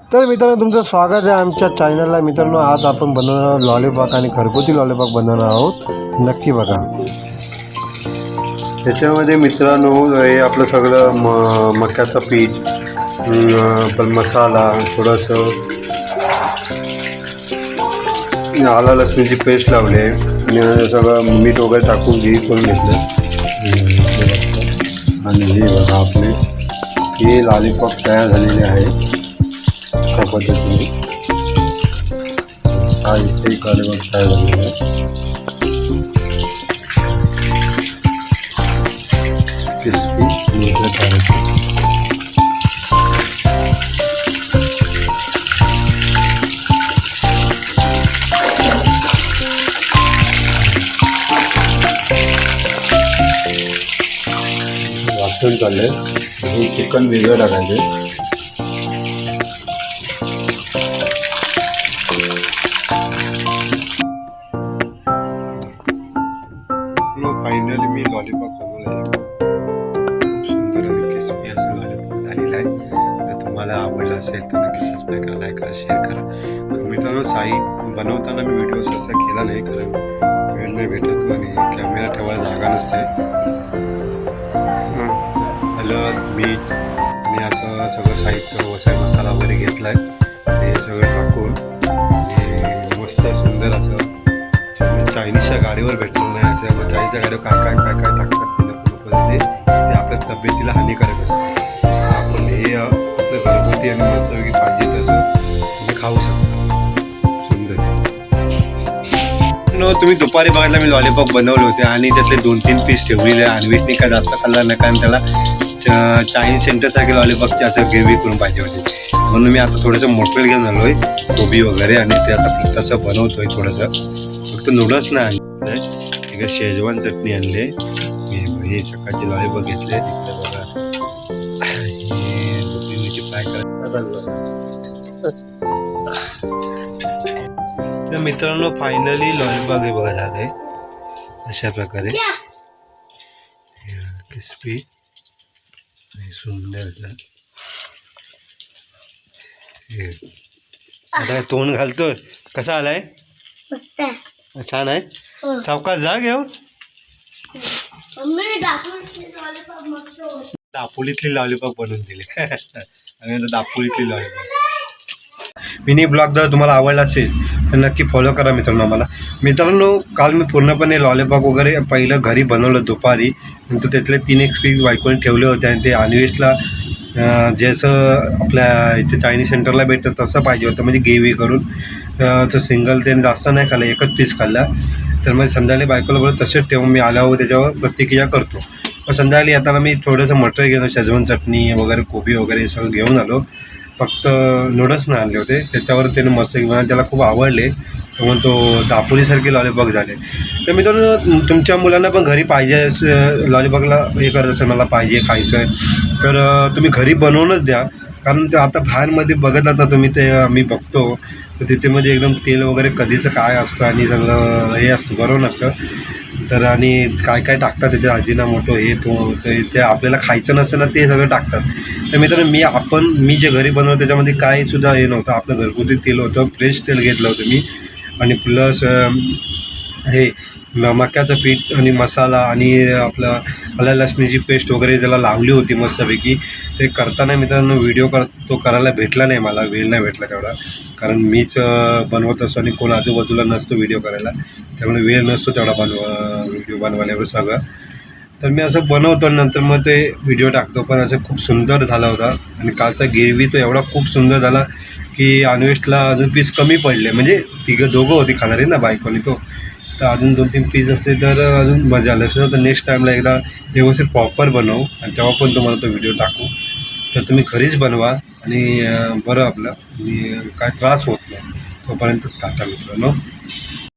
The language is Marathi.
तर मित्रांनो तुमचं स्वागत आहे आमच्या चॅनलला मित्रांनो आज आपण बनवणार आहोत लॉलीपॉप आणि घरगुती लॉलीपॉप बनवणार आहोत. नक्की बघा. त्याच्यामध्ये मित्रांनो हे आपलं सगळं म मक्याचं पीठ पण मसाला थोडंसं आला लसणीची पेस्ट लावली आहे. आणि सगळं मीठ वगैरे टाकून घी करून घेतलं आणि हे बघा आपले हे लॉलीपॉप तयार झालेले आहे अशा पद्धतीने हा इथे एक लॉलीपॉप झालेला आहे क्रिस्पी चाललंय हे चिकन वेगळं टाकायचं. झालेलं आहे. तर तुम्हाला आवडलं असेल तर नक्की सबस्क्राईब करा लाईक करा शेअर करा. तर मित्रांनो साई बनवताना मी व्हिडिओ असा केला नाही कारण वेळ नाही भेटत आणि कॅमेरा ठेवायला जागा नसते. हळद मीठ. आणि असं सगळं साहित्य वसाई मसाला वगैरे घेतला आहे ते सगळं टाकून मस्त सुंदर असं चायनीजच्या गाडीवर भेटलं नाही. असं चायनीजच्या गाडीवर काय काय काय काय टाकतात? ते ते आपल्या तब्येतीला हानिकारक असते. आपण हे आपलं घरगुती आणि मस्तपैकी पाहिजे तसं तुम्ही खाऊ शकतो. सुंदर. न तुम्ही दुपारी बघायला मी लॉलीपॉप बनवले होते आणि त्यातले दोन तीन पीस ठेवलेले आणवीतनी काय जास्त खाल्ला नाही कारण त्याला च- चायनीज सेंटरसारखे लॉलीपॉपचे असं ग्रेव्ही करून पाहिजे होते. म्हणून मी आता थोडंसं मटेरियल घेऊन आलो आहे कोबी वगैरे आणि ते आता तसं बनवतोय थोडंसं. फक्त नूडल्स नाही शेजवान चटणी आणले. हे हे सकाळचे लॉलीपॉप घेतले तिकडे बघा. हे तर मित्रांनो फायनली लॉलीपॉप हे बघा झालंय अशा प्रकारे. क्रिस्पी सुंदर. हे. आता तोंड घालतो कसा आलाय? छान आहे. चौकात जा घेऊ दापोलीतली लॉलीपॉप बनवून दिली. आणि दापोलीतली लॉलीपॉप मिनी ब्लॉग जर तुम्हाला आवडला असेल तर नक्की फॉलो करा मित्रांनो मला मित्रांनो काल मी पूर्णपणे लॉलीपॉप वगैरे पहिलं घरी बनवलं दुपारी. नंतर त्यातले तीन एक स्पीक बायकून ठेवले होते आणि ते अनवेस्टला जसं आपल्या इथे चायनीज सेंटरला भेटतं तसं पाहिजे होतं म्हणजे गेवी करून. तर सिंगल त्याने जास्त नाही खाल्लं एकच पीस खाल्ला. तर मग संध्याकाळी बायकोला बोलत तसेच ठेवून मी आल्यावर त्याच्यावर प्रतिक्रिया करतो. मग संध्याकाळी येताना मी थोडंसं मटर घेतो शेजवान चटणी वगैरे कोबी वगैरे सगळं घेऊन आलो. फक्त नूडल्स नाही आणले होते. त्याच्यावर त्याने मस्त घेऊन त्याला खूप आवडले. म्हणून तो दापोलीसारखे लॉलीपॉप झाले. तर मी तर तुमच्या मुलांना पण घरी पाहिजे लॉलीपॉपला हे करत असेल मला पाहिजे खायचं. आहे तर तुम्ही घरी बनवूनच द्या. कारण ते आता बाहेरमध्ये बघत आता तुम्ही ते आम्ही बघतो. तर तिथे म्हणजे एकदम तेल वगैरे कधीचं काय असतं आणि सगळं हे असतं बरोबर नसतं. तर आणि काय काय टाकतात त्याच्या आजीना मोठं हे तो ते ते आपल्याला खायचं नसेल ना ते सगळं टाकतात. तर मित्रांनो मी आपण मी जे घरी बनवलं त्याच्यामध्ये काय सुद्धा हे नव्हतं. आपलं घरगुती तेल होतं फ्रेश तेल घेतलं होतं मी. आणि प्लस हे मक्याचं पीठ आणि मसाला आणि आपलं आलं लसणीची पेस्ट वगैरे त्याला लावली होती मस्तपैकी. ते करताना मित्रांनो व्हिडिओ कर तो करायला भेटला नाही मला वेळ नाही भेटला तेवढा. कारण मीच बनवत असतो आणि कोण आजूबाजूला नसतो व्हिडिओ करायला. त्यामुळे वेळ नसतो तेवढा बनवा व्हिडिओ बनवायला सगळं. तर मी असं बनवतो आणि नंतर मग ते व्हिडिओ टाकतो. पण असं खूप सुंदर झाला होता. आणि कालचा गिरवी तो एवढा खूप सुंदर झाला की अनवेस्टला अजून पीस कमी पडले. म्हणजे तिघं दोघं होती खाणारी ना बायकोनी तो. तर अजून दोन तीन पीस असते तर अजून मजा आली. तर नेक्स्ट टाईमला एकदा व्यवस्थित प्रॉपर बनवू आणि तेव्हा पण तुम्हाला तो व्हिडिओ टाकू. तर तुम्ही घरीच बनवा आणि बरं आपलं. आणि काय त्रास होत नाही. तोपर्यंत टाटा मित्रांनो.